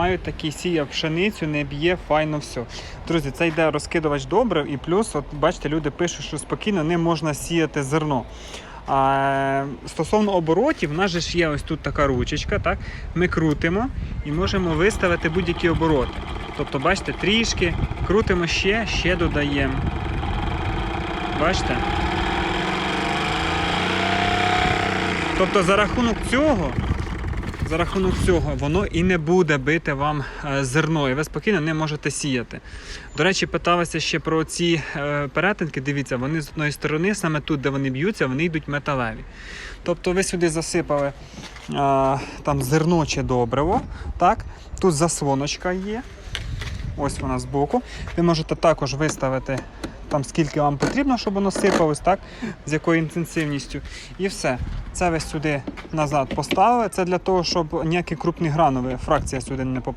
Мають такий сіяв пшеницю, не б'є, файно все. Друзі, це йде розкидувач добрив, і плюс, от бачите, люди пишуть, що спокійно не можна сіяти зерно. А, стосовно оборотів, в нас же ж є ось тут така ручечка, так? Ми крутимо і можемо виставити будь-які обороти. Тобто, бачите, трішки, крутимо ще, ще додаємо. Бачите? Тобто за рахунок цього за рахунок цього воно і не буде бити вам е, зерно, і ви спокійно не можете сіяти. До речі, питалися ще про ці е, перетинки. Дивіться, вони з одної сторони, саме тут, де вони б'ються, вони йдуть металеві. Тобто ви сюди засипали е, там зерно чи добриво. Так? Тут заслоночка є. Ось вона збоку. Ви можете також виставити там скільки вам потрібно, щоб воно сипалось, так? з якою інтенсивністю. І все. Це ви сюди назад поставили. Це для того, щоб ніякі крупні гранові фракція сюди не попала.